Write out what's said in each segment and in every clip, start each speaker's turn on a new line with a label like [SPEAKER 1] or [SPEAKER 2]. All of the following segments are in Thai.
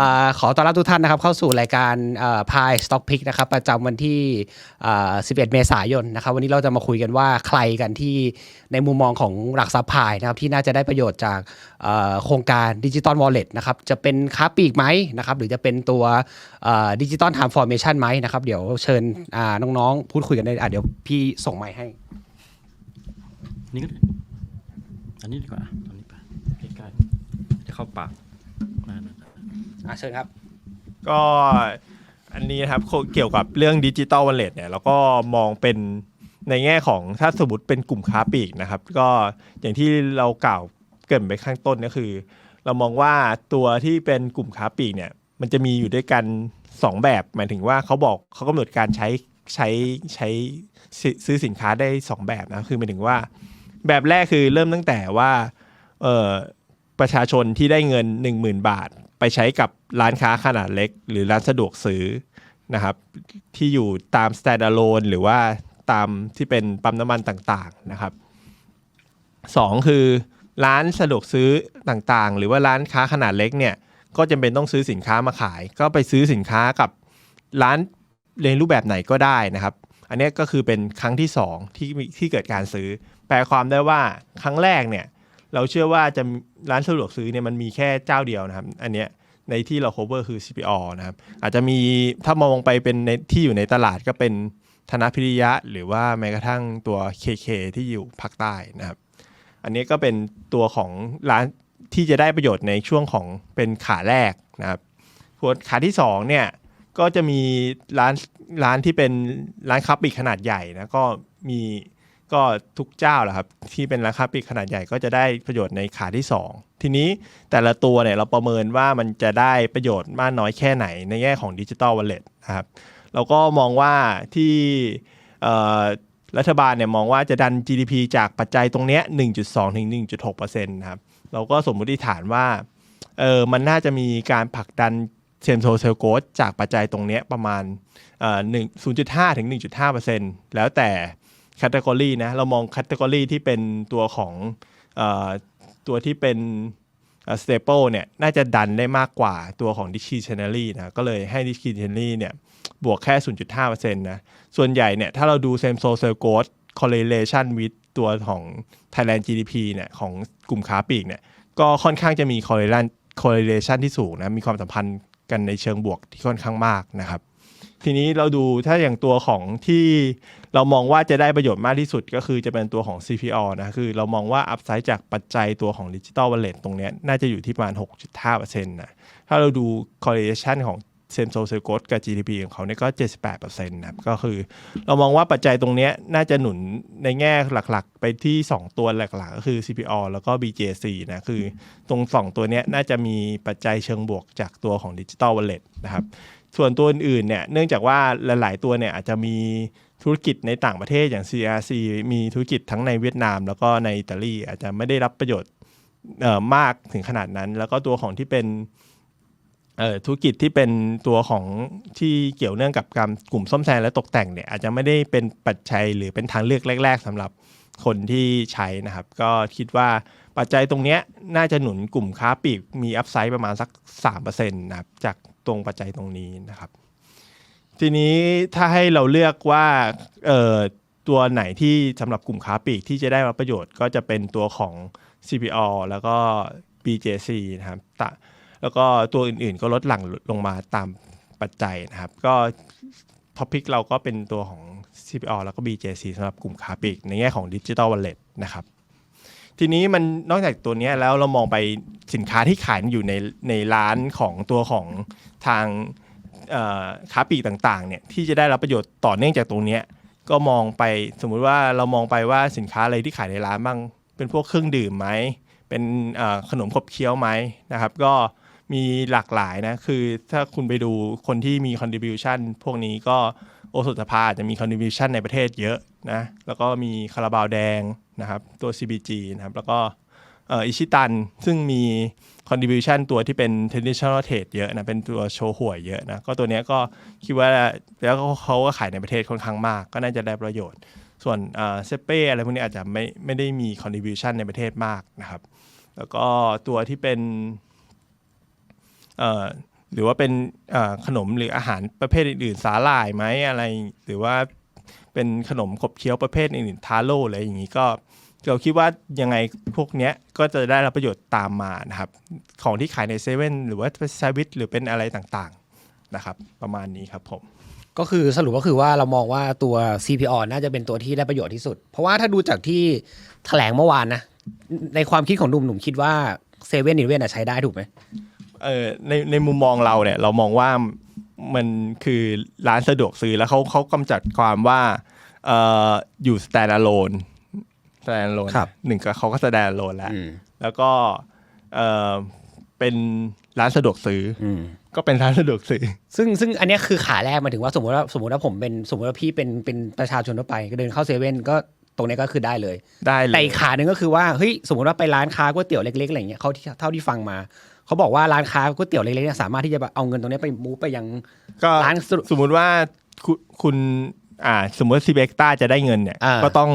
[SPEAKER 1] อขอต้อนรับทุกท่านนะครับเข้าสู่รายการพายสต็อกพิกนะครับประจำวันที่ 11 เมษายนนะครับวันนี้เราจะมาคุยกันว่าใครกันที่ในมุมมองของหลักทรัพย์พายนะครับที่น่าจะได้ประโยชน์จากโครงการดิจิตอลวอลเล็ตนะครับจะเป็นค้าปลีกไหมนะครับหรือจะเป็นตัวดิจิตอลทรานส์ฟอร์เมชันไหมนะครับเดี๋ยวเชิญน้องๆ พูดคุยกันได้เดี๋ยวพี่ส่งไมค์ให้
[SPEAKER 2] นี่ก็อันนี้ดีกว่าอันนี้ไปใกล้ๆจะเข้าปากนั่นะ
[SPEAKER 1] อะเชิญครับ
[SPEAKER 3] ก็อันนี้นะครับเกี่ยวกับเรื่องดิจิตอลวอลเล็ตเนี่ยเราก็มองเป็นในแง่ของถ้าสมมติเป็นกลุ่มค้าปลีกนะครับ ก็อย่างที่เรากล่าวเกินไปข้างต้นก็คือ เรามองว่าตัวที่เป็นกลุ่มค้าปลีกเนี่ย มันจะมีอยู่ด้วยกัน 2 แบบ หมายถึงว่าเขาบอกเขากำหนดการใช้ใช้ใช้ซื้อซื้อสินค้าได้ 2 แบบนะคือหมายถึงว่า แบบแรกคือเริ่มตั้งแต่ว่าเออประชาชนที่ได้เงิน 10,000 บาท ไปใช้กับร้านค้าขนาดเล็ก หรือร้านสะดวกซื้อนะครับ ที่อยู่ตาม standalone หรือว่าตามที่เป็นปั๊มน้ำมันต่างๆนะครับสองคือร้านสะดวกซื้อต่างๆ หรือว่าร้านค้าขนาดเล็กเนี่ยก็จำเป็นต้องซื้อสินค้ามาขาย ก็ไปซื้อสินค้ากับร้านในรูปแบบไหนก็ได้นะครับ อันนี้ก็คือเป็นครั้งที่สองที่มีที่เกิดการซื้อ แปลความได้ว่าครั้งแรกเนี่ย เราเชื่อว่าจะร้านสะดวกซื้อเนี่ยมันมีแค่เจ้าเดียวนะครับ อันเนี้ยในที่เรา cover คือ CPO นะครับ อาจจะมีถ้ามองไปเป็นในที่อยู่ในตลาดก็เป็นธนพิริยะ หรือว่าแม้กระทั่งตัว KK ที่อยู่ภาคใต้นะครับ อันนี้ก็เป็นตัวของร้านที่จะได้ประโยชน์ในช่วงของเป็นขาแรกนะครับส่วนขาที่สองเนี่ยก็จะมีร้านร้านที่เป็นร้านค้าปลีกขนาดใหญ่นะก็มี ก็ทุกเจ้าแหละครับที่เป็นราคาปลีกขนาดใหญ่ก็จะได้ประโยชน์ในขาที่ 2 ทีนี้แต่ละตัวเนี่ยเราประเมินว่ามันจะได้ประโยชน์มากน้อยแค่ไหนในแง่ของดิจิ t a ลวอลเล็ตนะครับเราก็มองว่าที่รัฐบาลเนี่ยมองว่าจะดัน GDP จากปัจจัยตรงเนี้ย1.2 ถึง 1.6%นะครับเราก็สมมติฐานว่าเออมันน่าจะมีการผลักดันเซมโซเซลโกสจากปัจจัยตรงเนี้ยประมาณเอ่อ1 0.5ถึง1.5%แล้วแต่ แคตตากรีนะเรามองแคตตากรีที่เป็นตัวของอตัวที่เป็นสเตเปิลเนี่ยน่าจะดันได้มากกว่าตัวของ discretionary นะก็เลยให้ discretionary เนี่ยบวกแค่ 0.5%นะส่วนใหญ่เนี่ยถ้าเราดู same store sale growth correlation with ตัวของ Thailand GDP เนี่ยของกลุ่มค้าปลีกเนี่ยก็ค่อนข้างจะมี correlation correlation ที่สูงนะมีความสัมพันธ์กันในเชิงบวกที่ค่อนข้างมากนะครับ ทีนี้เราดูถ้าอย่างตัวของที่เรามองว่าจะได้ประโยชน์มากที่สุดก็คือจะเป็นตัวของ CPO นะคือเรามองว่าอัพไซด์จากปัจจัยตัวของดิจิ t a ลวอลเล็ตตรงนี้น่าจะอยู่ที่ประมาณ 6.5%นะถ้าเราดู correlation ของเซมโซเซโกสกับ GDP ของเขาเนี่ยก็ 78%นะครับก็คือ เรามองว่าปัจจัยตรงนี้น่าจะหนุนในแง่หลักๆ ไปที่ 2 ตัวหลักๆ ก็คือ CPO แล้วก็ BJC นะคือตรง 2 ตัวเนี้ยน่าจะมีปัจจัยเชิงบวกจากตัวของดิจิ t a ลวอลเล็ตนะครับ ส่วนตัวอื่นๆเนี่ยเนื่องจากว่าหลาย ๆ ตัวเนี่ยอาจจะมีธุรกิจในต่างประเทศอย่าง CRC มีธุรกิจทั้งในเวียดนาม แล้วก็ในอิตาลีอาจจะไม่ได้รับประโยชน์มากถึงขนาดนั้น แล้วก็ตัวของที่เป็นธุรกิจที่เป็นตัวของที่เกี่ยวเนื่องกับการกลุ่มซ่อมแซมและตกแต่งเนี่ยอาจจะไม่ได้เป็นปัจจัยหรือเป็นทางเลือกแรก ๆสำหรับคนที่ใช้นะครับ ก็คิดว่าปัจจัยตรงนี้น่าจะหนุนกลุ่มค้าปลีกมีอัพไซด์ประมาณสัก 3%นะครับจาก ตรงปัจจัยตรงนี้นะครับ ทีนี้ถ้าให้เราเลือกว่าเอ่อตัวไหนที่สำหรับกลุ่มค้าปลีกที่จะได้รับประโยชน์ ก็จะเป็นตัวของ CPO แล้วก็ BJC นะครับตะแล้วก็ตัวอื่นๆก็ลดหลั่งลงมาตามปัจจัยนะครับ ก็ท็อปิกเราก็เป็นตัวของ CPO แล้วก็ BJC สำหรับกลุ่มค้าปลีกในแง่ของ Digital Wallet นะครับ ทีนี้มันนอกจากตัวนี้แล้วเรามองไปสินค้าที่ขายอยู่ในในร้านของตัวของทางค้าปลีกต่างๆเนี่ยที่จะได้รับประโยชน์ต่อเนื่องจากตรงนี้ก็มองไปสมมุติว่าเรามองไปว่าสินค้าอะไรที่ขายในร้านบ้าง เป็นพวกเครื่องดื่มไหมเป็นขนมขบเคี้ยวไหมนะครับ ก็มีหลากหลายนะ คือถ้าคุณไปดูคนที่มี contribution พวกนี้ก็ โอสุตภาอาจจะมี contribution ในประเทศเยอะนะแล้วก็มีคาราบาวแดงนะครับตัว CBG นะครับแล้วก็อิชิตัน ซึ่งมี contribution ตัวที่เป็น traditional trade เยอะนะ เป็นตัวโชว์หวยเยอะนะ ก็ตัวนี้ก็คิดว่าแล้วเขาก็ขายในประเทศค่อนข้างมาก ก็น่าจะได้ประโยชน์ ส่วนเซเป้อะไรพวกนี้อาจจะไม่ไม่ได้มี contribution ในประเทศมากนะครับ แล้วก็ตัวที่เป็นเอ่อ หรือว่าเป็นขนมหรืออาหารประเภทอื่นๆ สาหร่ายไหมอะไร หรือว่าเป็นขนมขบเคี้ยวประเภทอื่นๆทาโร่อะไรอย่างนี้ก็เราคิดว่ายังไงพวกเนี้ยก็จะได้รับประโยชน์ตามมานะครับ ของที่ขายในเซเว่นหรือว่าเป็นแซวิตหรือเป็นอะไรต่างๆนะครับประมาณนี้ครับผม
[SPEAKER 1] ก็คือสรุปก็คือว่าเรามองว่าตัว CPO น่าจะเป็นตัวที่ได้ประโยชน์ที่สุด เพราะว่าถ้าดูจากที่แถลงเมื่อวานนะ ในความคิดของหนุ่มหนุ่มคิดว่าเซเว่นอีเวนใช้ได้ถูกไหม
[SPEAKER 3] เออในในมุมมองเราเนี่ยเรามองว่ามันคือร้านสะดวกซื้อแล้วเขาเขากำจัดความว่าเอ่ออยู่ stand alone stand alone
[SPEAKER 1] ครับ
[SPEAKER 3] หนึ่งก็เขาก็ stand alone แล้ว
[SPEAKER 1] อืม
[SPEAKER 3] แล้วก็เอ่อเป็นร้านสะดวกซื้ออ
[SPEAKER 1] อืม
[SPEAKER 3] ก็เป็นร้านสะดวกซื้อ
[SPEAKER 1] ซึ่งซึ่งอันเนี้ยคือขาแรกหมายถึงว่าสมมติว่าสมมติว่าผมเป็นสมมติว่าพี่เป็นเป็นประชาชนทั่วไปก็เดินเข้าเซเว่นก็ตรงเนี้ยก็คือได้เลย
[SPEAKER 3] ได้เล
[SPEAKER 1] แต่
[SPEAKER 3] ย
[SPEAKER 1] อีกขาหนึ่งก็คือว่าเฮ้ยสมมติว่าไปร้านค้าก๋วยเตี๋ยวเล็กๆอะไรเงี้ยเขาที่เท่าที่ฟังมา เขาบอกว่าร้านค้าก๋วยเตี๋ยวเล็กๆเนี่ยสามารถที่จะแบบเอาเงินตรงเนี้ยไปมูฟไปยัง
[SPEAKER 3] ก็
[SPEAKER 1] ร้านสะดวก
[SPEAKER 3] สมมุติว่าคุณคุณอ่าสมมติซีเบกต้าจะได้เงินเนี่ย
[SPEAKER 1] อ่า
[SPEAKER 3] ก็ต้อง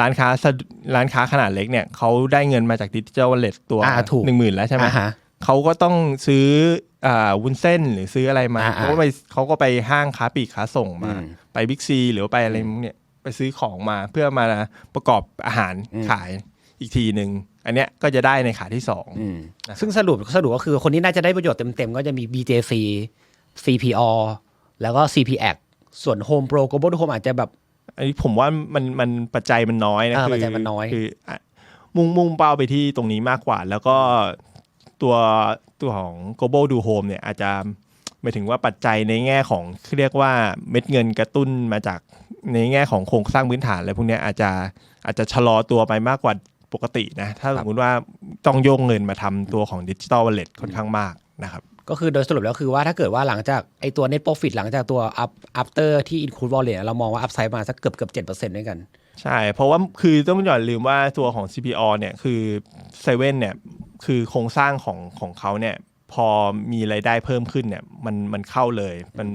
[SPEAKER 3] ร้านค้าสะร้านค้าขนาดเล็กเนี่ยเขาได้เงินมาจากดิจิทัลวอลเล็ตตัว
[SPEAKER 1] อ่าถูก
[SPEAKER 3] หนึ่งหมื่นแล้วใช่ไหม
[SPEAKER 1] อ่าฮะ
[SPEAKER 3] เขาก็ต้องซื้ออ่าวุ้นเส้นหรือซื้ออะไรมา
[SPEAKER 1] อ่าอ่า
[SPEAKER 3] เขาก็ไปเขาก็ไปห้างค้าปลีกค้าส่งมา
[SPEAKER 1] อืม
[SPEAKER 3] ไปบิ๊กซีหรือว่าไปอะไรเนี่ยไปซื้อของมาเพื่อมาประกอบอาหาร
[SPEAKER 1] อืม
[SPEAKER 3] ขายอีกทีหนึ่ง อันเนี้ยก็จะได้ในขาที่สอง
[SPEAKER 1] อืม
[SPEAKER 3] นะครับ
[SPEAKER 1] ซึ่งสรุปสรุปก็คือคนที่น่าจะได้ประโยชน์เต็มๆ ก็จะมี BJC CPO แล้วก็ CPX ส่วน Home Pro Global Home อาจจะแบบ
[SPEAKER 3] อันนี้ผมว่ามันมันปัจจัยมันน้อยนะ
[SPEAKER 1] อ่า
[SPEAKER 3] คื
[SPEAKER 1] ปัจจัยมันน้อย
[SPEAKER 3] คืออะมุ่งมุ่งเป้าไปที่ตรงนี้มากกว่า แล้วก็ตัวตัวของ global do home เนี่ยอาจจะหมายถึงว่าปัจจัยในแง่ของเรียกว่าเม็ดเงินกระตุ้นมาจากในแง่ของโครงสร้างพื้นฐานอะไรพวกเนี้ยอาจจะอาจจะชะลอตัวไปมากกว่า ปกตินะถ้าสมมติว่าต้องโยกเงินมาทำตัวของดิจิ t a ลวอลเล็ตค่อนข้างมากนะครับ
[SPEAKER 1] ก็คือโดยสรุปแล้วคือว่าถ้าเกิดว่าหลังจากไอตัว net profit หลังจากตัว up after ที่ include wallet เรามองว่า upside มาสักเกือบเกือบเจ็ดเปอร์เซ็นต์ด้วยกัน
[SPEAKER 3] ใช่ เพราะว่าคือต้องอย่าลืมว่าตัวของ CPO เนี่ยคือเซเว่นเนี่ยคือโครงสร้างของของเขาเนี่ยพอมีรายได้เพิ่มขึ้นเนี่ยมันมันเข้าเลยมัน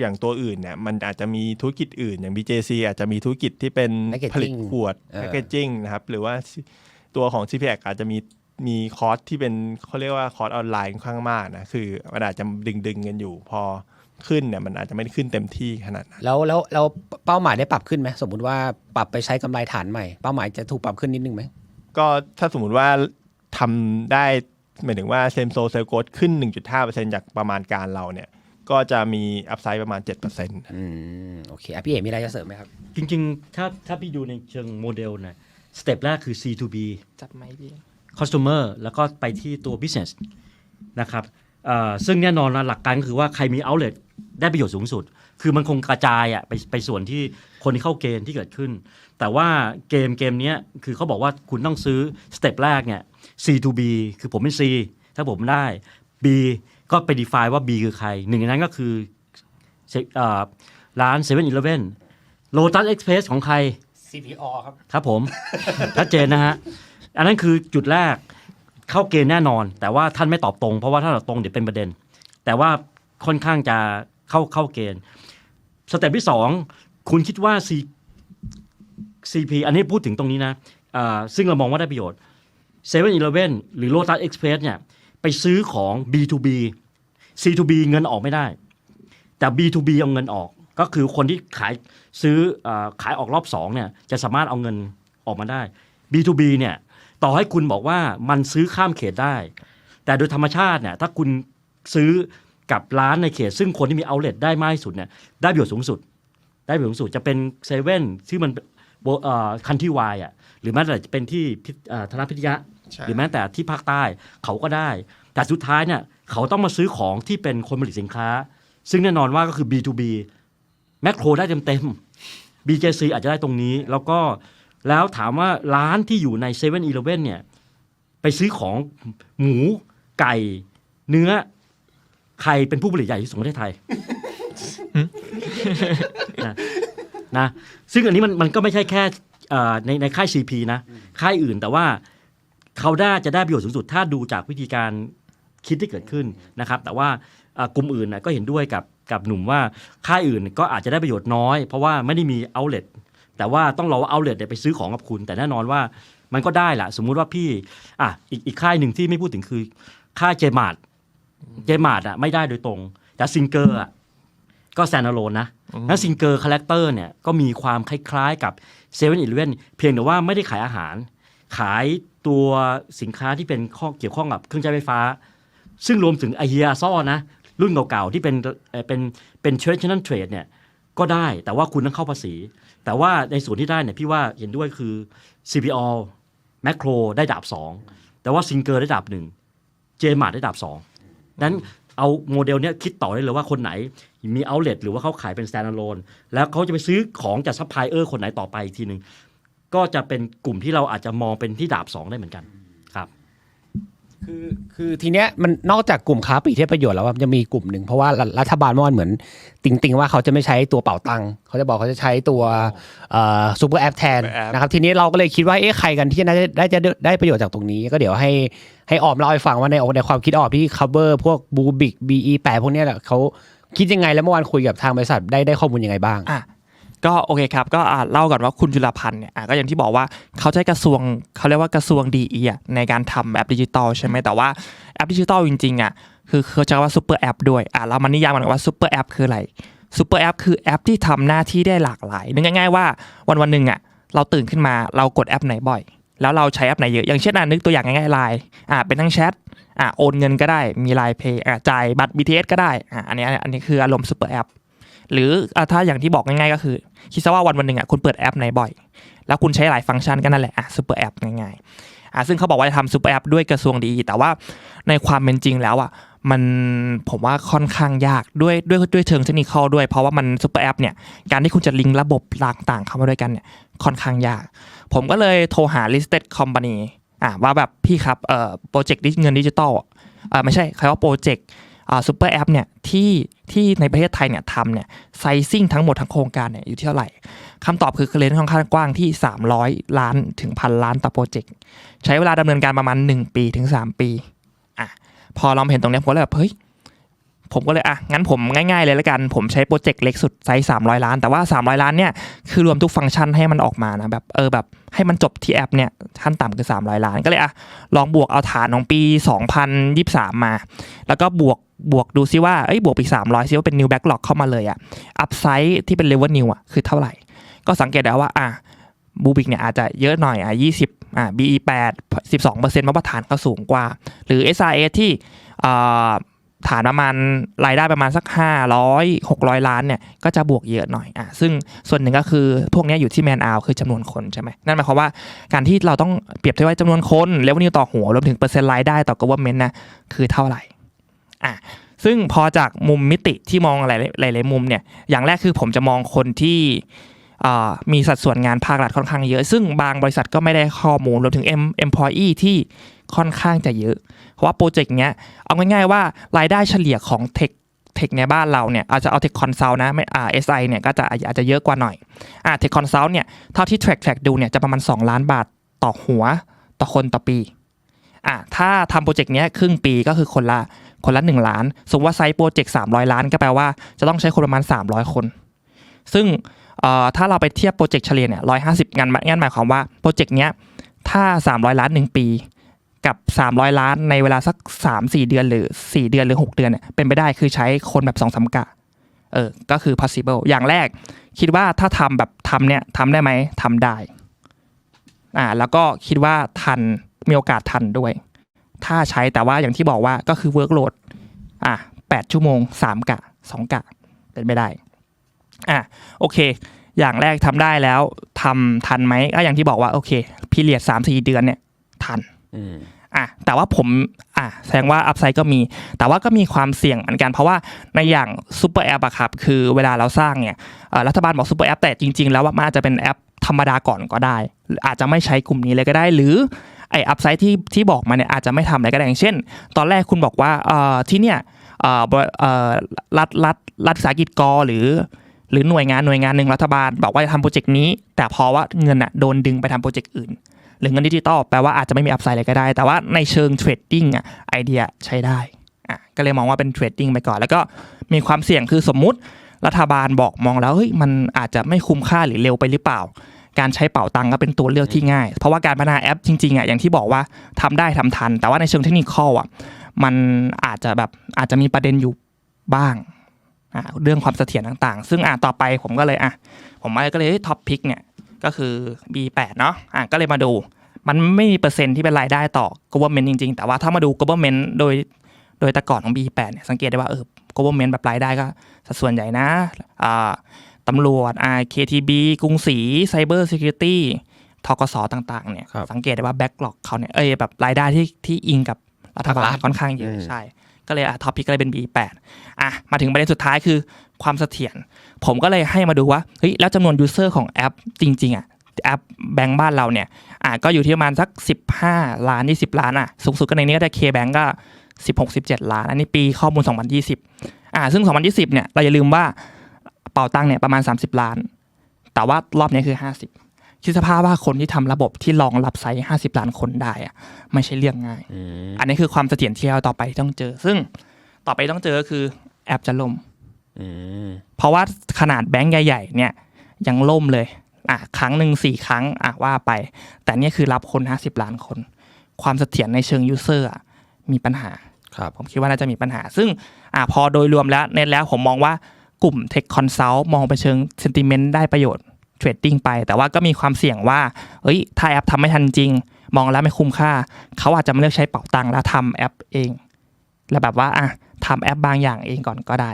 [SPEAKER 3] อย่างตัวอื่นเนี่ยมันอาจจะมีธุรกิจอื่น อย่าง BJC อาจจะมีธุรกิจที่เป็น
[SPEAKER 1] Packaging
[SPEAKER 3] ผลิตขวด
[SPEAKER 1] เออ
[SPEAKER 3] แพ c เกจจิ้งนะครับหรือว่าตัวของ CPX อาจจะมีมีคอร์สที่เป็นเขาเรียกว่าคอร์สออนไลน์ค่อนข้างมากนะคือมันอาจจะดึงดึงๆกันอยู่พอขึ้นเนี่ยมันอาจจะไม่ได้ขึ้นเต็มที่ขนาดนั้น
[SPEAKER 1] แล้วแล้วแล้วเป้าหมายได้ปรับขึ้นไหมสมมุติว่าปรับไปใช้กำไรฐานใหม่ เป้าหมายจะถูกปรับขึ้นนิดนึงไหม
[SPEAKER 3] ก็ถ้าสมมุติว่าทำได้หมายถึงว่าเซมโซเซลโกดขึ้น 1.5%จากประมาณการเราเนี่ย ก็จะมีอัพไซด์ประมาณ 7%
[SPEAKER 1] อืมโอเคอะพี่เอ๋มีอะไรจะเสริมไหมครับ
[SPEAKER 2] จริงๆ ถ้าถ้าพี่ดูในเชิงโมเดลนะสเต็ปแรกคือ C2B
[SPEAKER 4] จับไหมพี่
[SPEAKER 2] customer แล้วก็ไปที่ตัว business นะครับเอ่อซึ่งแน่นอนนะหลักการก็คือว่าใครมี outlet ได้ประโยชน์สูงสุด คือมันคงกระจายอะไปไปส่วนที่คนที่เข้าเกณฑ์ที่เกิดขึ้น แต่ว่าเกมเกมเนี้ยคือเขาบอกว่าคุณต้องซื้อสเต็ปแรกเนี่ย C to B คือผมเป็น C ถ้าผมได้ B ก็ไป define ว่า B คือใคร หนึ่งในนั้นก็คือเอ่อร้าน7 e เ e ่ e อ Lotus Express ของใคร
[SPEAKER 1] CPO ครับ
[SPEAKER 2] ครับผม ชัดเจนนะฮะ อันนั้นคือจุดแรกเข้าเกณฑ์แน่นอน แต่ว่าท่านไม่ตอบตรง เพราะว่าถ้าตอบตรงเดี๋ยวเป็นประเด็น แต่ว่าค่อนข้างจะเข้าเข้าเกณฑ์สเต็ปที่สองคุณคิดว่า C CP อันนี้พูดถึงตรงนี้นะอ่าซึ่งเรามองว่าได้ประโยชน์7 e เ e ่ e อหรือ Lotus Express เนี่ยไปซื้อของ B2B C2B เงินออกไม่ได้ แต่ B2B เอาเงินออก ก็คือคนที่ขายซื้ออาขายออกรอบสองเนี่ยจะสามารถเอาเงินออกมาได้ B2B เนี่ยต่อให้คุณบอกว่ามันซื้อข้ามเขตได้ แต่โดยธรรมชาติเนี่ยถ้าคุณซื้อกับร้านในเขต ซึ่งคนที่มีเอาเล t ได้มากที่สุดเนี่ยได้ประโยชน์สูงสุด ได้ประโยชน์สูงสุดจะเป็นเซเว่นที่มันคันที่วายอะหรือแม้แต่จะเป็นที่พิอ่าธนพิทยะ
[SPEAKER 3] ใช่
[SPEAKER 2] หรือแม้แต่ที่ภาคใต้เขาก็ได้ แต่สุดท้ายเนี่ย เขาต้องมาซื้อของที่เป็นคนผลิตสินค้า ซึ่งแน่นอนว่าก็คือ B2B แมคโครได้เต็มๆ BJC อาจจะได้ตรงนี้ แล้วก็แล้วถามว่าร้านที่อยู่ใน7 e เ e ่ e อเนี่ย ไปซื้อของหมูไก่ เนื้อ ใครเป็นผู้ผลิตใหญ่ที่สุดของประเทศไทยนะนะซึ่งอันนี้มันมันก็ไม่ใช่แค่เอ่อในในค่าย CP นะ ค่ายอื่นแต่ว่าเขาได้จะได้ประโยชน์สูงสุดถ้าดูจากวิธีการ คิดที่เกิดขึ้นนะครับ แต่ว่าเอ่อกลุ่มอื่นนะก็เห็นด้วยกับกับหนุ่มว่าค่ายอื่นก็อาจจะได้ประโยชน์น้อย เพราะว่าไม่ได้มี outlet แต่ว่าต้องรอว่า outlet เนี่ยไปซื้อของกับคุณ แต่แน่นอนว่ามันก็ได้แหละสมมุติว่าพี่อะอีกอีกค่ายหนึ่งที่ไม่พูดถึงคือค่ายเจมาร์เจมาร์ดอะไม่ได้โดยตรง แต่ซิงเกอร์อะก็แซนด์โลนนะนั้นซิงเกอร์คาแรคเตอร์เนี่ยก็มีความคล้ายๆกับเซเว่นอีเลเว่นเพียงแต่ว่าไม่ได้ขายอาหาร ขายตัวสินค้าที่เป็นข้อเกี่ยวข้องกับเครื่องใช้ไฟฟ้า ซึ่งรวมถึงไอเฮียซ่อนะ รุ่นเก่าๆ ที่เป็นเอ่อเป็นเป็นเทรดชั่นเทรดเนี่ยก็ได้แต่ว่าคุณต้องเข้าภาษี แต่ว่าในส่วนที่ได้เนี่ยพี่ว่าเห็นด้วยคือ CPO แมคโครได้ดาบ 2 แต่ว่าซิงเกอร์ได้ดาบหนึ่งเจมาร์ได้ดาบ2นั้นเอาโมเดลเนี้ยคิดต่อได้เลยว่าคนไหนมี outlet หรือว่าเขาขายเป็น standalone แล้วเขาจะไปซื้อของจากซัพพลายเออร์คนไหนต่อไปอีกทีหนึ่งก็จะเป็นกลุ่มที่เราอาจจะมองเป็นที่ดาบ 2 ได้เหมือนกัน ครับ
[SPEAKER 1] คือคือทีเนี้ยมันนอกจากกลุ่มค้าปลีกที่ได้ประโยชน์แล้วว่ามันจะมีกลุ่มหนึ่งเพราะว่ารัฐรัฐบาลเมื่อวานเหมือน ติงติงว่าเขาจะไม่ใช้ตัวเป่าตังค์เขาจะบอกเขาจะใช้ตัวซูเปอร์แอปแทน
[SPEAKER 3] Super App
[SPEAKER 1] นะครับทีนี้เราก็เลยคิดว่าเอ๊ะใครกันที่น่าจะได้จะได้ประโยชน์จากตรงนี้ ก็เดี๋ยวให้ให้ออมเล่าให้ฟังว่าในในความคิดออมที่ cover พวกบูบิกบีอีแปพวกเนี้ยแหละเขาคิดยังไงแล้วเมื่อวานคุยกับทางบริษัทได้ได้ข้อมูลยังไงบ้าง
[SPEAKER 4] อะ ก็โอเคครับก็อะเล่าก่อนว่าคุณจุลพันธ์เนี่ยอะก็อย่างที่บอกว่าเขาใช้กระทรวงเขาเรียกว่ากระทรวงดีเอะในการทำแอปดิจิตอลใช่ไหมแต่ว่าแอปดิจิตอลจริงๆอะคือเขาใช้คำว่าซูเปอร์แอปด้วยอะเรามานิยามกันว่าซูเปอร์แอปคืออะไรซูเปอร์แอปคือแอปที่ทำหน้าที่ได้หลากหลายนึกง่ายๆว่าวันวันๆหนึ่งอะเราตื่นขึ้นมาเรากดแอปไหนบ่อย แล้วเราใช้แอปไหนเยอะอย่างเช่นอะนึกตัวอย่างง่ายๆไลน์อะเป็นทั้งแชทอะโอนเงินก็ได้มีไลน์เพย์อะจ่ายบัตร BTS ก็ได้อะอันนี้อันนี้คืออารมณ์ซูเปอร์แอป หรืออถ้าอย่างที่บอกง่ายๆก็คือ คิดซะว่าวันวันหนึ่งอะคุณเปิดแอปไหนบ่อย แล้วคุณใช้หลายฟังก์ชันก็นั่นแหละอะซูเปอร์แอปง่ายๆอะซึ่งเขาบอกว่าจะทำซูเปอร์แอปด้วยกระทรวงดี แต่ว่าในความเป็นจริงแล้วอะมันผมว่าค่อนข้างยากด้วยด้วยด้วยเชิงเทคนิคด้วย เพราะว่ามันซูเปอร์แอปเนี่ยการที่คุณจะลิงก์ระบบต่างๆเข้ามาด้วยกันเนี่ยค่อนข้างยาก ผมก็เลยโทรหา listed company อะว่าแบบพี่ครับเอ่อโปรเจกต์เงินดิจิตอลอ่าไม่ใช่เขาว่าโปรเจกต์อ่าซูเปอร์แอปเนี่ยที่ ที่ในประเทศไทยเนี่ยทำเนี่ยไซซิ่งทั้งหมดทั้งโครงการเนี่ยอยู่ที่เท่าไหร่คำตอบคือเลนส์ค่อนข้างกว้างที่ 300 ล้านถึงพันล้านต่อโปรเจกต์ใช้เวลาดำเนินการประมาณ 1 ปีถึง 3 ปีอะพอเราเห็นตรงเนี้ยผมก็เลยแบบเฮ้ย ผมก็เลยอะงั้นผมง่ายๆเลยละกัน ผมใช้โปรเจกต์เล็กสุดไซส์300 ล้าน แต่ว่า 300 ล้านเนี่ยคือรวมทุกฟังก์ชันให้มันออกมานะแบบเออแบบให้มันจบที่แอปเนี่ยขั้นต่ำคือ 300 ล้านก็เลยอะลองบวกเอาฐานของปี 2023 มา แล้วก็บวกบวกดูซิว่าเอ้ยบวกไปสามร้อยซิว่าเป็น new backlog เข้ามาเลยอะอัพไซด์ที่เป็น level new อะคือเท่าไหร่ ก็สังเกตได้ว่าอะบูบิกเนี่ยอาจจะเยอะหน่อยอะยี่สิบอะ BE แปดสิบสองเปอร์เซ็นต์เพราะว่าฐานเขาสูงกว่า หรือ SRS ที่อ่า ฐานประมาณรายได้ประมาณสัก 500 600 ล้านเนี่ยก็จะบวกเยอะหน่อยอะซึ่งส่วนหนึ่งก็คือพวกนี้อยู่ที่แมนอาคือจำนวนคนใช่ไหมนั่นหมายความว่าการที่เราต้องเปรียบเทียบว่าจำนวนคนเลเวนิวต่อหัวรวมถึงเปอร์เซ็นต์รายได้ต่อ government นะคือเท่าไหร่อะซึ่งพอจากมุมมิติที่มองหลายๆมุมเนี่ยอย่างแรกคือผมจะมองคนที่ มีสัดส่วนงานภาครัฐค่อนข้างเยอะ ซึ่งบางบริษัทก็ไม่ได้ข้อมูลรวมถึง M employee ที่ค่อนข้างจะเยอะ เพราะว่าโปรเจกต์เนี้ยเอาง่ายๆว่ารายได้เฉลี่ยของเทคเทคในบ้านเราเนี่ยอาจจะเอาเทคคอนซัลท์นะไม่อ่า SI เนี่ยก็จะอาจจะเยอะกว่าหน่อยอ่าเทคคอนซัลท์เนี่ยเท่าที่ track track ดูเนี่ยจะประมาณ 2 ล้านบาทต่อหัวต่อคนต่อปีอ่าถ้าทำโปรเจกต์เนี้ยครึ่งปีก็คือคนละคนละ 1 ล้าน สมมติว่าไซต์โปรเจกต์300 ล้านก็แปลว่าจะต้องใช้คนประมาณ 300 คน ซึ่ง ถ้าเราไปเทียบโปรเจกต์เฉลี่ยเนี่ย150งานงานหมายความว่าโปรเจกต์เนี้ยถ้า 300 ล้าน 1 ปี กับ 300 ล้านในเวลาสัก 3-4 เดือนหรือ 4 เดือนหรือ 6 เดือนเนี่ยเป็นไปได้คือใช้คนแบบ2อสกะเออก็คือ possible อย่างแรกคิดว่าถ้าทำแบบทำเนี่ยทำได้ไหมทำได้อ่าแล้วก็คิดว่าทันมีโอกาสทันด้วย ถ้าใช้แต่ว่าอย่างที่บอกว่าก็คือ workload อะแปดชั่วโมงสามกะสองกะเป็นไม่ได้ อะโอเค อย่างแรกทำได้แล้วทำทันไหมก็อย่างที่บอกว่าโอเคพีเรียดสามสี่เดือนเนี่ยทันอะแต่ว่าผมอะแสดงว่าอัพไซด์ก็มี แต่ว่าก็มีความเสี่ยงเหมือนกัน เพราะว่าในอย่างซูเปอร์แอปอะครับคือเวลาเราสร้างเนี่ยเอ่อรัฐบาลบอกซูเปอร์แอปแต่จริง ๆ แล้วมันอาจจะเป็นแอปธรรมดาก่อนก็ได้หรืออาจจะไม่ใช้กลุ่มนี้เลยก็ได้ หรือไออัพไซด์ที่ที่บอกมาเนี่ยอาจจะไม่ทำอะไรก็ได้อย่างเช่น ตอนแรกคุณบอกว่าเอ่อที่เนี่ยเอ่อบริเอ่อรัฐรัฐรัฐวิสาหกิจกหรือ หรือหน่วยงานหน่วยงานหนึ่งรัฐบาล บอกว่าจะทำโปรเจกต์นี้ แต่พอว่าเงินอะโดนดึงไปทำโปรเจกต์อื่น หรือเงินดิจิตอลแปลว่าอาจจะไม่มีอัพไซด์อะไรก็ได้ แต่ว่าในเชิงเทรดดิ้งอะไอเดียใช้ได้อะก็เลยมองว่าเป็นเทรดดิ้งไปก่อน แล้วก็มีความเสี่ยงคือสมมุติรัฐบาลบอกมองแล้วเฮ้ยมันอาจจะไม่คุ้มค่าหรือเร็วไปหรือเปล่า การใช้เป๋าตังก็เป็นตัวเลือกที่ง่าย เพราะว่าการพัฒนาแอปจริงๆอะอย่างที่บอกว่าทำได้ทำทัน แต่ว่าในเชิงเทคนิคข้อะมันอาจจะแบบอาจจะมีประเด็นอยู่บ้าง เรื่องความเสถียรต่างๆ ซึ่งอะต่อไปผมก็เลยอะผมก็เลยท็อปพิกเนี่ยก็คือ B8 เนาะอะก็เลยมาดู มันไม่มีเปอร์เซ็นต์ที่เป็นรายได้ต่อ government จริง ๆ แต่ว่าถ้ามาดู government โดยโดยแต่ก่อนของ B8 เนี่ยสังเกตได้ว่าเออ government แบบรายได้ก็สัดส่วนใหญ่นะอ่าตำรวจอ่า KTB กรุงศรี Cyber Security ทกสต่างๆเนี่ย
[SPEAKER 1] ครับ
[SPEAKER 4] สังเกตได้ว่า backlog เขาเนี่ยเอ้ยแบบรายได้ที่ที่อิงกับรัฐบาล
[SPEAKER 1] ภาครัฐ
[SPEAKER 4] ค่อนข้างเยอะ
[SPEAKER 1] อืม
[SPEAKER 4] ใช่ ก็เลยอะท็อปพิกก็เลยเป็น B8 อะมาถึงประเด็นสุดท้ายคือความเสถียรผมก็เลยให้มาดูว่าเฮ้ยแล้วจำนวนยูเซอร์ของแอปจริงๆอะแอปแบงก์บ้านเราเนี่ยอะก็อยู่ที่ประมาณสัก 15 ล้าน 20 ล้านอะสูงสุดก็ในนี้ก็ได้ K-Bank ก็ 16 17 ล้าน อันนี้ปีข้อมูล 2020อ่าซึ่ง 2020เนี่ยเราอย่าลืมว่าเป่าตังค์เนี่ยประมาณ 30 ล้าน แต่ว่ารอบนี้คือ 50 คิดสภาพว่าคนที่ทำระบบที่รองรับไซส์50ล้านคนได้อะไม่ใช่เรื่องง่าย อันนี้คือความเสถียรที่เราต่อไปที่ต้องเจอ ซึ่งต่อไปต้องเจอก็คือแอปจะล่มเพราะว่าขนาดแบงก์ใหญ่ ๆ เนี่ยยังล่มเลย อะครั้งหนึ่งสี่ครั้งอะว่าไป แต่เนี่ยคือรับคน50ล้านคน ความเสถียรในเชิงยูเซอร์มีปัญหา
[SPEAKER 1] ครับ
[SPEAKER 4] ผมคิดว่าน่าจะมีปัญหา ซึ่งอะพอโดยรวมแล้วเน้นแล้วผมมองว่ากลุ่ม Tech Consult มองไปเชิง Sentiment ได้ประโยชน์ เทรดดิ้งไป แต่ว่าก็มีความเสี่ยงว่าเฮ้ยถ้าแอปทำไม่ทันจริง มองแล้วไม่คุ้มค่า เขาอาจจะมาเลือกใช้เป๋าตังค์แล้วทำแอปเอง แล้วแบบว่าอะทำแอปบางอย่างเองก่อนก็ได้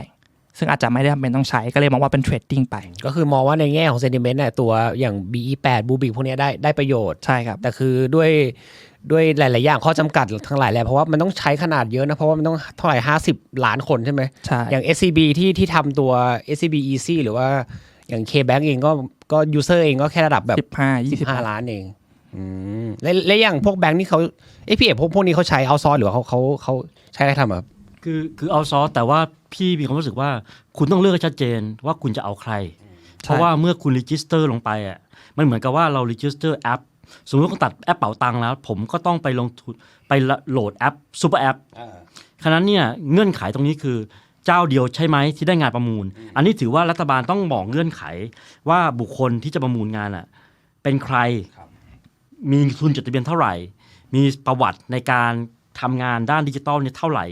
[SPEAKER 4] ซึ่งอาจจะไม่ได้จำเป็นต้องใช้ก็เลยมองว่าเป็นเทรดดิ้งไป
[SPEAKER 1] ก็คือมองว่าในแง่ของเซนติเมนต์เนี่ยตัวอย่าง BE8 บูบิกพวกเนี้ยได้ได้ประโยชน์
[SPEAKER 4] ใช่ครับ
[SPEAKER 1] แต่คือด้วยด้วยหลาย ๆ อย่างข้อจำกัดทั้งหลายแหละเพราะว่ามันต้องใช้ขนาดเยอะนะ เพราะว่ามันต้องเท่าไหร่ห้าสิบล้านคนใช่ไหม
[SPEAKER 4] ใช่
[SPEAKER 1] อย่าง SCB ที่ที่ทำตัว SCB Easy หรือว่า อย่าง KBank เองก็ก็ยูเซอร์เองก็แค่ระดับแบบ
[SPEAKER 4] สิบห้ายี่สิบ
[SPEAKER 1] 15ล้านเองอืมและและอย่างพวกแบงค์นี่เขาเอ้พี่เอกพวกพวกนี้เขาใช้เอาซอร์หรือว่าเขาเขาเขาใช้อะไรทำอะ
[SPEAKER 2] คือคือเอาซอสแต่ว่าพี่มีความรู้สึกว่าคุณต้องเลือกให้ชัดเจนว่าคุณจะเอาใคร เพราะว่าเมื่อคุณรีจิสเตอร์ลงไปอะมันเหมือนกับว่าเรารีจิสเตอร์แอปสมมติว่าเขาตัดแอปเป๋าตังค์แล้ว ผมก็ต้องไปลงทุนไปโหลดแอปซูเปอร์แอปฉะนั้นเนี่ยเงื่อนไขตรงนี้คือ เจ้าเดียวใช่ไหมที่ได้งานประมูล อันนี้ถือว่ารัฐบาลต้องบอกเงื่อนไข ว่าบุคคลที่จะประมูลงานอะ เป็นใครมีทุนจดทะเบียนเท่าไหร่ มีประวัติในการทำงานด้านดิจิทัลเนี่ยเท่าไหร่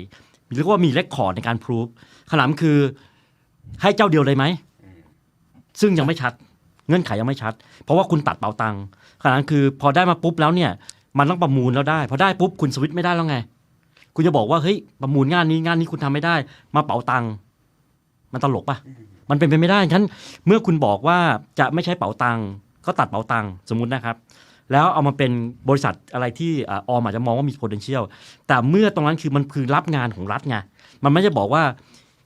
[SPEAKER 2] หรือว่ามีเรคคอร์ดในการพรูฟขนามคือให้เจ้าเดียวเลยไหม ซึ่งยังไม่ชัด เงื่อนไขยังไม่ชัด เพราะว่าคุณตัดเป๋าตังค์ขนามคือพอได้มาปุ๊บแล้วเนี่ย มันต้องประมูลแล้วได้ พอได้ปุ๊บคุณสวิตช์ไม่ได้แล้วไง คุณจะบอกว่าเฮ้ยประมูลงานนี้งานนี้คุณทำไม่ได้ มาเป๋าตังค์มันตลกปะมันเป็นไปไม่ได้ฉะนันเมื่อคุณบอกว่าจะไม่ใช้เป๋าตังค์ก็ตัดเป๋าตังค์สมมุตินะครับ แล้วเอามาเป็นบริษัทอะไรที่อ่าออมอาจจะมองว่ามี potential แต่เมื่อตรงนั้นคือมันคือรับงานของรัฐไงมันไม่ใช่บอกว่า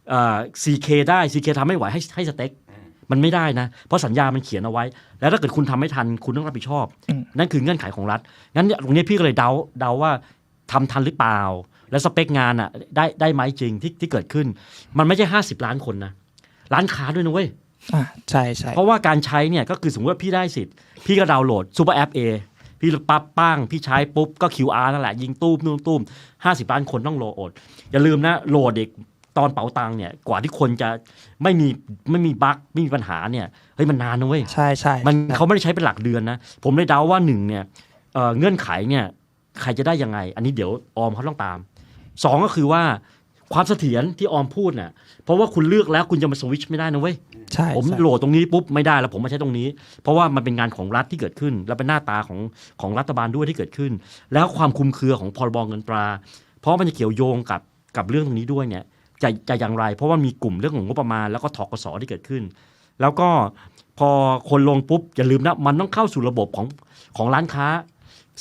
[SPEAKER 2] เอ่อ CK ได้ CK ทำไม่ไหวให้ให้สเต็กมันไม่ได้นะ เพราะสัญญามันเขียนเอาไว้ แล้วถ้าเกิดคุณทำไม่ทันคุณต้องรับผิดชอบ
[SPEAKER 4] อืม
[SPEAKER 2] นั่นคือเงื่อนไขของรัฐงั้นเนี่ยตรงนี้พี่ก็เลยเดาเดาว่าทำทันหรือเปล่า และสเปคงานอะได้ได้ไหมจริงที่ที่เกิดขึ้น มันไม่ใช่ห้าสิบล้านคนนะร้านค้าด้วยนะเว้ย
[SPEAKER 4] อ่าใช่ใช่
[SPEAKER 2] เพราะว่าการใช้เนี่ยก็คือสมมติว่าพี่ได้สิทธิ์พี่ก็ดาวน์โหลดซูเปอร์แอปเอพี่ปั๊บป้างพี่ใช้ปุ๊บก็ QR นั่นแหละยิงตู้มตู้มตู้มห้าสิบล้านคนต้องโหลด อย่าลืมนะโหลดเด็กตอนเป๋าตังค์เนี่ยกว่าที่คนจะไม่มีไม่มีบั๊กไม่มีปัญหาเนี่ยเฮ้ยมันนานนะเว้ย
[SPEAKER 4] ใช่ใช่
[SPEAKER 2] มัน
[SPEAKER 4] ใช่
[SPEAKER 2] เขาไม่ได้ใช้เป็นหลักเดือนนะ ผมเลยเดาว่าหนึ่งเนี่ยเอ่อเงื่อนไขเนี่ยใครจะได้ยังไง อันนี้เดี๋ยวออมเขาต้องตาม สองก็คือว่าความเสถียรที่ออมพูดเนี่ยเพราะว่าคุณเลือกแล้วคุณจะมาสวิตชไม่ได้นะเว้ย
[SPEAKER 4] ใช่
[SPEAKER 2] ผม
[SPEAKER 4] ใช่
[SPEAKER 2] โหลดตรงนี้ปุ๊บไม่ได้แล้วผมมาใช้ตรงนี้ เพราะว่ามันเป็นงานของรัฐที่เกิดขึ้น และเป็นหน้าตาของของรัฐบาลด้วยที่เกิดขึ้น แล้วความคลุมเครือของพรบเงินตรา เพราะมันจะเกี่ยวโยงกับกับเรื่องตรงนี้ด้วยเนี่ยจะจะอย่างไร เพราะว่ามีกลุ่มเรื่องของงบประมาณแล้วก็ทกสที่เกิดขึ้น แล้วก็พอคนลงปุ๊บอย่าลืมนะมันต้องเข้าสู่ระบบของของร้านค้า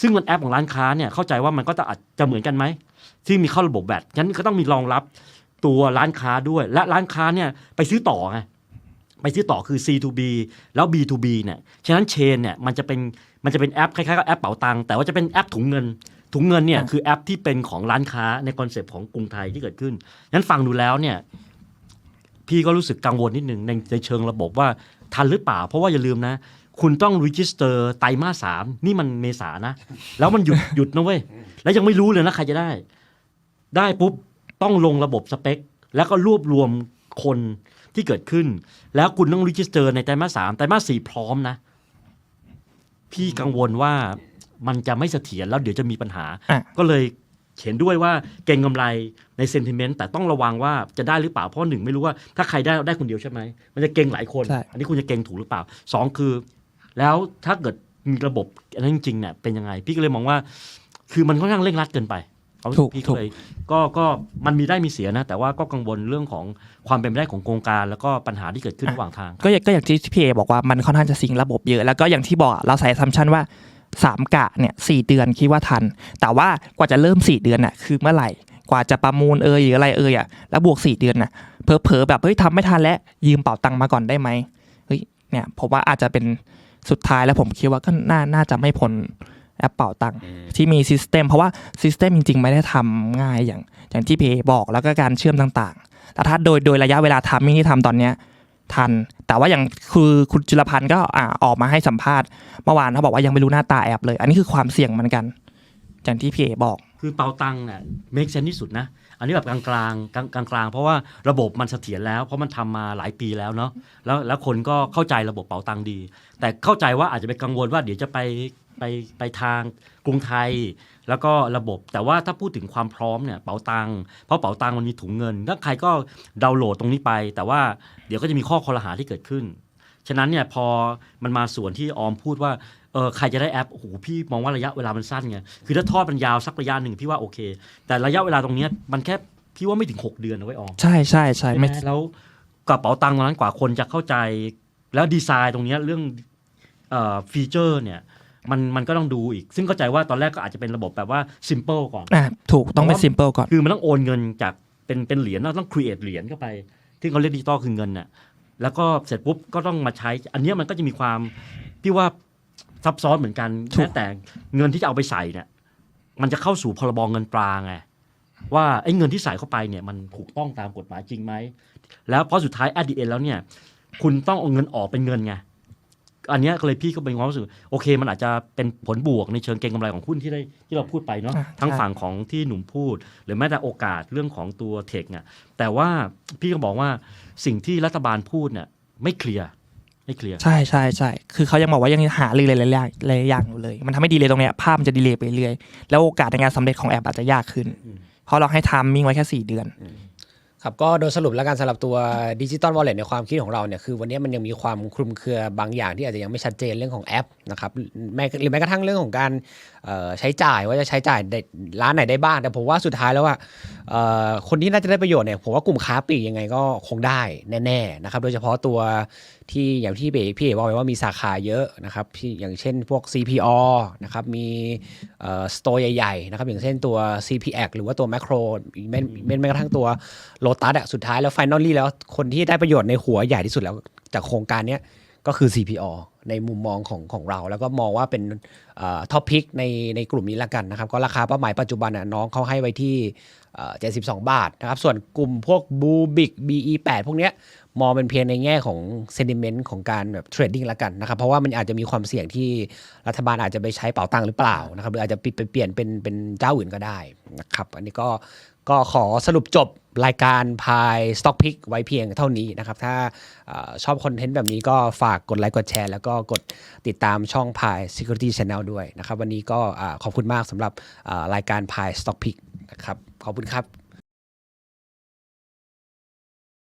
[SPEAKER 2] ซึ่งมันแอปของร้านค้าเนี่ยเข้าใจว่ามันก็จะอาจจะเหมือนกันไหมที่มีเข้าระบบแบตงั้นก็ต้องมีรองรับตัวร้านค้าด้วย และร้านค้าเนี่ยไปซื้อต่อไงไปซื้อต่อคือ C2B แล้ว B2B เนี่ยฉะนั้นเชนเนี่ยมันจะเป็นมันจะเป็นแอปคล้ายๆกับแอปเป๋าตังค์แต่ว่าจะเป็นแอปถุงเงิน ถุงเงินเนี่ยคือแอปที่เป็นของร้านค้าในคอนเซปต์ของกรุงไทยที่เกิดขึ้นงั้นฟังดูแล้วเนี่ยพี่ก็รู้สึกกังวลนิดนึงในในเชิงระบบว่าทันหรือเปล่า เพราะว่าอย่าลืมนะ คุณต้องรีจิสเตอร์ไตรมาสสามนี่มันเมษานะ แล้วมันหยุดหยุดนะเว้ย แล้วยังไม่รู้เลยนะใครจะได้ ได้ปุ๊บต้องลงระบบสเปค แล้วก็รวบรวมคนที่เกิดขึ้น แล้วคุณต้องรีจิสเตอร์ในไตรมาสสามไตรมาสสี่พร้อมนะ พี่กังวลว่ามันจะไม่เสถียรแล้วเดี๋ยวจะมีปัญหา
[SPEAKER 4] อะ
[SPEAKER 2] ก็เลยเห็นด้วยว่าเก่งกำไรในเซนติเมนต์แต่ต้องระวังว่าจะได้หรือเปล่าเพราะหนึ่งไม่รู้ว่าถ้าใครได้ได้คนเดียวใช่ไหมมันจะเก่งหลายคน
[SPEAKER 4] ใช่
[SPEAKER 2] อันนี้คุณจะเก่งถูกหรือเปล่าสองคือ แล้วถ้าเกิดมีระบบอันนั้นจริงๆเนี่ยเป็นยังไง พี่ก็เลยมองว่า คือมันค่อนข้างเร่งรัดเกินไปเอา
[SPEAKER 4] ถูก
[SPEAKER 2] พี่
[SPEAKER 4] ถู
[SPEAKER 2] ก็
[SPEAKER 4] ก
[SPEAKER 2] เลยก็ก็มันมีได้มีเสียนะ แต่ว่าก็กังวลเรื่องของความเป็นไปได้ของโครงการ แล้วก็ปัญหาที่เกิดขึ้นระหว่างทาง
[SPEAKER 4] ก็อย่างก็อย่างที่พี่เอบอกว่ามันค่อนข้างจะสิงระบบเยอะแล้วก็อย่างที่บอกอะเราใส่ซัมชันว่าสามกะเนี่ยสี่เดือนคิดว่าทัน แต่ว่ากว่าจะเริ่มสี่เดือนน่ะคือเมื่อไหร่กว่าจะประมูลเอยหรืออะไรเอยอะแล้วบวกสี่เดือนน่ะเผลอๆแบบเฮ้ยทำไม่ทันแล้วยืมเป๋าตังค์มาก่อนได้ไหมเฮ้ยเนี่ยผมว่าอาจจะเป็น สุดท้ายแล้วผมคิดว่าก็น่าน่าจะไม่พ้นแอปเป๋าตังค์ที่มีซิสเต็มเพราะว่าซิสเต็มจริง ๆ ไม่ได้ทำง่ายอย่างอย่างที่พี่เอบอกแล้วก็การเชื่อมต่างๆ แต่ถ้าโดยโดยระยะเวลาทามมิ่งที่ทำตอนเนี้ยทัน แต่ว่าอย่างคือคุณจุลพันธ์ก็อ่าออกมาให้สัมภาษณ์เมื่อวานเขาบอกว่ายังไม่รู้หน้าตาแอปเลย อันนี้คือความเสี่ยงเหมือนกัน อย่างที่พี่เอบอก
[SPEAKER 2] คือเปาตังค์เนี่ย make sense ที่สุดนะ อันนี้แบบกลางกลางกลางกลางกลางๆเพราะว่าระบบมันเสถียรแล้วเพราะมันทำมาหลายปีแล้วเนาะแล้วแล้วคนก็เข้าใจระบบเป๋าตังค์ดี แต่เข้าใจว่าอาจจะไปกังวลว่าเดี๋ยวจะไปไปไปทางกรุงไทย แล้วก็ระบบ แต่ว่าถ้าพูดถึงความพร้อมเนี่ยเป๋าตังค์เพราะเป๋าตังค์มันมีถุงเงินถ้าใครก็ดาวน์โหลดตรงนี้ไป แต่ว่าเดี๋ยวก็จะมีข้อคอรหาที่เกิดขึ้น ฉะนั้นเนี่ยพอมันมาส่วนที่ออมพูดว่า เออใครจะได้แอปโอ้โหพี่มองว่าระยะเวลามันสั้นไงคือถ้าทอดมันยาวสักระยะหนึ่งพี่ว่าโอเค แต่ระยะเวลาตรงเนี้ยมันแค่พี่ว่าไม่ถึง 6 เดือนนะไว้ยออม
[SPEAKER 4] ใช่ใช่ใช่
[SPEAKER 2] ใช่ไหม
[SPEAKER 4] ไม่
[SPEAKER 2] แล้วกระเป๋าตังค์ตรงนั้นกว่าคนจะเข้าใจ แล้วดีไซน์ตรงเนี้ยเรื่องเอ่อฟีเจอร์เนี่ยมันมันก็ต้องดูอีก ซึ่งเข้าใจว่าตอนแรกก็อาจจะเป็นระบบแบบว่า simple ก่อน
[SPEAKER 4] อะถูกต้องเป็น
[SPEAKER 2] เพราะว่า
[SPEAKER 4] ซิมเปิลก่อน
[SPEAKER 2] คือมันต้องโอนเงินจากเป็นเป็นเหรียญแล้วต้อง create เหรียญเข้าไป ที่เขาเรียกดิจิตอลคือเงินน่ะแล้วก็เสร็จปุ๊บก็ต้องมาใช้ อันเนี้ยมันก็จะมีความพี่ว่า ซับซ้อนเหมือนกัน
[SPEAKER 4] ถูก
[SPEAKER 2] แม้แต่เงินที่จะเอาไปใส่เนี่ย มันจะเข้าสู่พรบเงินตราไงว่าไอ้เงินที่ใส่เข้าไปเนี่ยมันถูกต้องตามกฎหมายจริงไหม แล้วเพราะสุดท้าย at the end แล้วเนี่ย คุณต้องเอาเงินออกเป็นเงินไงอันเนี้ยก็เลยพี่ก็เป็นความรู้สึกโอเค มันอาจจะเป็นผลบวกในเชิงเก็งกำไรของหุ้นที่ได้ที่เราพูดไปเนาะ
[SPEAKER 4] อะ
[SPEAKER 2] ทั้ง
[SPEAKER 4] ใช่
[SPEAKER 2] ฝั่งของที่หนุ่มพูด หรือแม้แต่โอกาสเรื่องของตัวเทคเนี่ยแต่ว่าพี่ก็บอกว่าสิ่งที่รัฐบาลพูดเนี่ยไม่เคลียร์ ไม่เคลียร์
[SPEAKER 4] ใช่ใช่ใช่คือเขายังบอกว่ายังหาเรื่องหลายๆอย่างหลายๆอย่างอยู่เลย มันทำให้ดีเลยตรงเนี้ยภาพมันจะดีเลยไปเรื่อยแล้วโอกาสในการสำเร็จของแอปอาจจะยากขึ้น
[SPEAKER 2] อืม
[SPEAKER 4] เพราะเราให้ไทามมิ่งไว้แค่สี่เดือน
[SPEAKER 1] ครับก็โดยสรุปแล้วกันสำหรับตัวดิจิตอลวอลเล็ตในความคิดของเราเนี่ยคือวันนี้มันยังมีความคลุมเครือบางอย่างที่อาจจะยังไม่ชัดเจนเรื่องของแอปนะครับแม้หรือแม้กระทั่งเรื่องของการเอ่อใช้จ่ายว่าจะใช้จ่ายร้านไหนได้บ้าง แต่ผมว่าสุดท้ายแล้วว่าคนที่น่าจะได้ประโยชน์เนี่ยผมว่ากลุ่มค้าปลีกยังไงก็คงได้แน่ๆนะครับโดยเฉพาะตัวที่อย่างที่พี่เอกพี่บอกไปว่ามีสาขาเยอะนะครับที่อย่างเช่นพวก CPO นะครับมีสโตร์ใหญ่ๆนะครับอย่างเช่นตัว CPX หรือว่าตัว Macro แม้แม้แม้กระทั่งตัวโลตัสอะสุดท้ายแล้ว f i น a l ลี่แล้วคนที่ได้ประโยชน์ในหัวใหญ่ที่สุดแล้วจากโครงการเนี้ย ก็คือ CPO ในมุมมองของของเรา แล้วก็มองว่าเป็นท็อปพิกในในกลุ่มนี้ละกันนะครับ ก็ราคาเป้าหมายปัจจุบันน้องเขาให้ไว้ที่ 72 บาทนะครับ ส่วนกลุ่มพวกบูบิก BE8 พวกเนี้ยมองเป็นเพียงในแง่ของเซนิเมนต์ของการแบบเทรดดิ้งละกันนะครับ เพราะว่ามันอาจจะมีความเสี่ยงที่รัฐบาลอาจจะไปใช้เป๋าตังค์หรือเปล่านะครับหรืออาจจะไปเปลี่ยนเป็นเป็นเจ้าอื่นก็ได้นะครับ อันนี้ก็ก็ขอสรุปจบรายการพาย Stock Pick ไว้เพียงเท่านี้นะครับ ถ้าอชอบคอนเทนต์แบบนี้ก็ฝากกดไลค์กดแชร์ แล้วก็กดติดตามช่องพาย Security Channel ด้วยนะครับ วันนี้ก็อขอบคุณมากสำหรับรายการพาย Stock Pick นะครับ ขอบคุณครับ